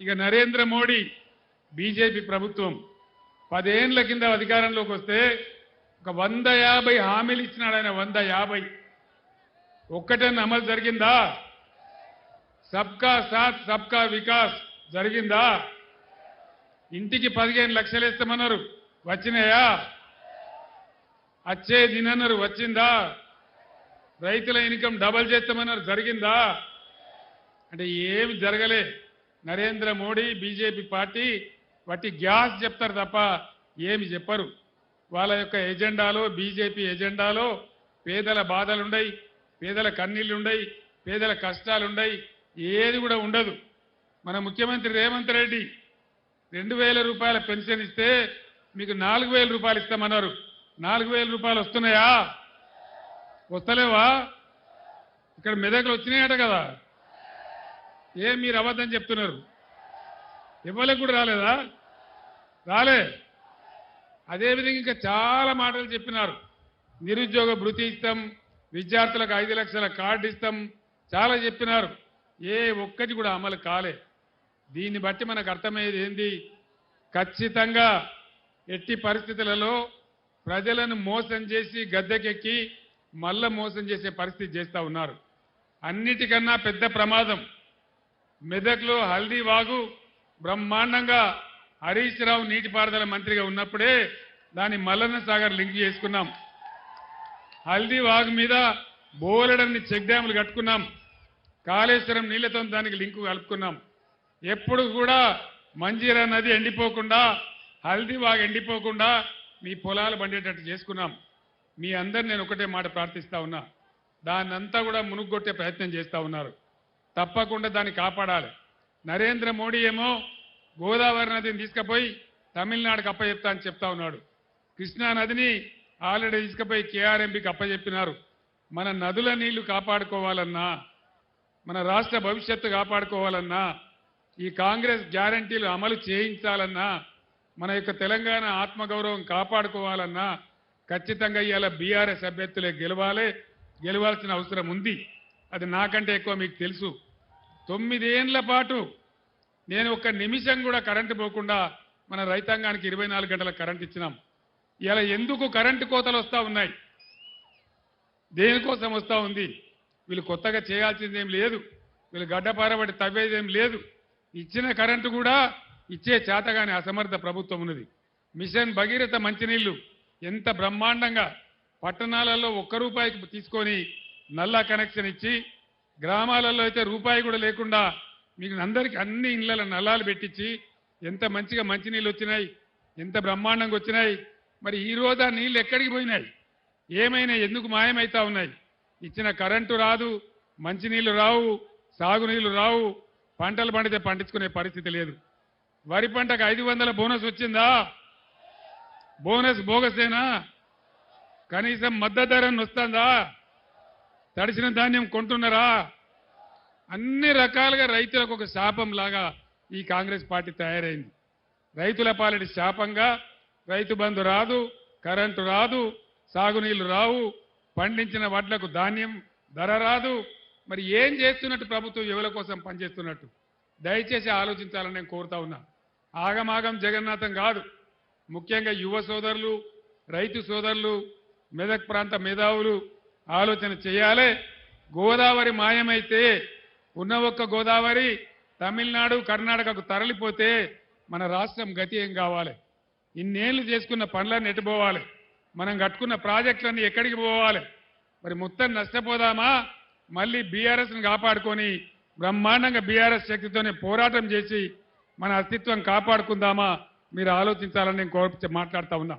ఇక నరేంద్ర మోడీ బీజేపీ ప్రభుత్వం పదేండ్ల కింద అధికారంలోకి వస్తే ఒక వంద యాభై హామీలు ఇచ్చినాడు ఆయన వంద యాభై. ఒక్కటన్నా అమలు జరిగిందా? సబ్కా సాత్ సబ్కా వికాస్ జరిగిందా? ఇంటికి పదిహేను లక్షలు ఇస్తామన్నారు వచ్చినాయా? వచ్చే దినన్నారు వచ్చిందా? రైతుల ఇన్కమ్ డబల్ చేస్తామన్నారు జరిగిందా? అంటే ఏమి జరగలే. నరేంద్ర మోడీ బీజేపీ పార్టీ వాటి గ్యాస్ చెప్తారు తప్ప ఏమి చెప్పరు. వాళ్ళ యొక్క ఎజెండాలో బీజేపీ ఎజెండాలో పేదల బాధలుండయి పేదల కన్నీళ్ళుండయి పేదల కష్టాలుండయి ఏది కూడా ఉండదు. మన ముఖ్యమంత్రి రేవంత్ రెడ్డి రెండు వేల రూపాయల పెన్షన్ ఇస్తే మీకు నాలుగు వేల రూపాయలు ఇస్తామన్నారు. నాలుగు వేల రూపాయలు వస్తున్నాయా? వస్తలేవా? ఇక్కడ మెదకులు వచ్చినాయట కదా. ఏం మీరు అబద్ధం చెప్తున్నారు? ఇవ్వలేకు కూడా రాలేదా? రాలే. అదేవిధంగా ఇంకా చాలా మాటలు చెప్పినారు. నిరుద్యోగ భృతి ఇస్తాం విద్యార్థులకు ఐదు లక్షల కార్డు ఇస్తాం చాలా చెప్పినారు. ఏ ఒక్కటి కూడా అమలు కాలే. దీన్ని బట్టి మనకు అర్థమయ్యేది ఏంది? ఖచ్చితంగా ఎట్టి పరిస్థితులలో ప్రజలను మోసం చేసి గద్దెకెక్కి మళ్ళా మోసం చేసే పరిస్థితి చేస్తా ఉన్నారు. అన్నిటికన్నా పెద్ద ప్రమాదం మెదక్లో హల్దీ వాగు బ్రహ్మాండంగా హరీష్ రావు నీటిపారుదల మంత్రిగా ఉన్నప్పుడే దాన్ని మల్లన్న సాగర్ లింక్ చేసుకున్నాం. హల్దీ వాగు మీద బోలెడన్ని చెక్ డ్యాములు కట్టుకున్నాం. కాళేశ్వరం నీళ్ళతో దానికి లింకు కలుపుకున్నాం. ఎప్పుడు కూడా మంజీరా నది ఎండిపోకుండా హల్దీ వాగు ఎండిపోకుండా మీ పొలాలు పండేటట్టు చేసుకున్నాం. మీ అందరు నేను ఒకటే మాట ప్రార్థిస్తా ఉన్నా. దాన్నంతా కూడా మునుగొట్టే ప్రయత్నం చేస్తా ఉన్నారు. తప్పకుండా దాన్ని కాపాడాలి. నరేంద్ర మోడీ ఏమో గోదావరి నదిని తీసుకుపోయి తమిళనాడుకి అప్పచెప్తా అని చెప్తా ఉన్నాడు. కృష్ణా నదిని ఆల్రెడీ తీసుకుపోయి కేఆర్ఎంపీకి అప్పచెప్పినారు మన నదుల నీళ్ళు కాపాడుకోవాలన్నా మన రాష్ట్ర భవిష్యత్తు కాపాడుకోవాలన్నా ఈ కాంగ్రెస్ గ్యారంటీలు అమలు చేయించాలన్నా మన యొక్క తెలంగాణ ఆత్మగౌరవం కాపాడుకోవాలన్నా ఖచ్చితంగా ఇవాళ బీఆర్ఎస్ అభ్యర్థులే గెలవాలి. గెలవాల్సిన అవసరం ఉంది. అది నాకంటే ఎక్కువ మీకు తెలుసు. తొమ్మిదేండ్ల పాటు నేను ఒక్క నిమిషం కూడా కరెంటు పోకుండా మన రైతాంగానికి ఇరవై నాలుగు గంటల కరెంట్ ఇచ్చినాం. ఇలా ఎందుకు కరెంటు కోతలు వస్తూ ఉన్నాయి? దేనికోసం వస్తూ ఉంది? వీళ్ళు కొత్తగా చేయాల్సిందేం లేదు. వీళ్ళు గడ్డపారబడి తవ్వేదేం లేదు. ఇచ్చిన కరెంటు కూడా ఇచ్చే చేతగాని అసమర్థ ప్రభుత్వం ఉన్నది. మిషన్ భగీరథ మంచినీళ్ళు ఎంత బ్రహ్మాండంగా పట్టణాలలో ఒక్క రూపాయికి తీసుకొని నల్లా కనెక్షన్ ఇచ్చి గ్రామాలలో అయితే రూపాయి కూడా లేకుండా మీకు అందరికీ అన్ని ఇళ్ళ నల్లాలు పెట్టించి ఎంత మంచిగా మంచినీళ్ళు వచ్చినాయి ఎంత బ్రహ్మాండంగా వచ్చినాయి మరి ఈ రోజు ఆ నీళ్ళు ఎక్కడికి పోయినాయి? ఏమైనా ఎందుకు మాయమైతా ఉన్నాయి? ఇచ్చిన కరెంటు రాదు మంచినీళ్ళు రావు సాగునీళ్ళు రావు పంటలు పండితే పండించుకునే పరిస్థితి లేదు. వరి పంటకు ఐదు వందల బోనస్ వచ్చిందా? బోనస్ బోగసేనా కనీసం మద్దతు ధరను వస్తుందా తడిసిన ధాన్యం కొంటున్నారా? అన్ని రకాలుగా రైతులకు ఒక శాపం లాగా ఈ కాంగ్రెస్ పార్టీ తయారైంది. రైతుల పాలిటి శాపంగా రైతు బంధు రాదు కరెంటు రాదు సాగునీళ్ళు రావు పండించిన వడ్లకు ధాన్యం ధర రాదు. మరి ఏం చేస్తున్నట్టు ప్రభుత్వం యువల కోసం పనిచేస్తున్నట్టు? దయచేసి ఆలోచించాలని నేను కోరుతా ఉన్నా. ఆగమాగం జగన్నాథం కాదు. ముఖ్యంగా యువ సోదరులు రైతు సోదరులు మెదక్ ప్రాంత మేధావులు ఆలోచన చేయాలి. గోదావరి మాయమైతే ఉన్న ఒక్క గోదావరి తమిళనాడు కర్ణాటకకు తరలిపోతే మన రాష్ట్రం గతి ఏం కావాలి? ఇన్నేళ్ళు చేసుకున్న పనులన్నీ ఎటుపోవాలి మనం కట్టుకున్న ప్రాజెక్టులన్నీ ఎక్కడికి పోవాలి? మరి మొత్తం నష్టపోదామా? మళ్ళీ బీఆర్ఎస్ని కాపాడుకొని బ్రహ్మాండంగా బీఆర్ఎస్ శక్తితోనే పోరాటం చేసి మన అస్తిత్వం కాపాడుకుందామా? మీరు ఆలోచించాలని నేను కోరి మాట్లాడుతా ఉన్నా.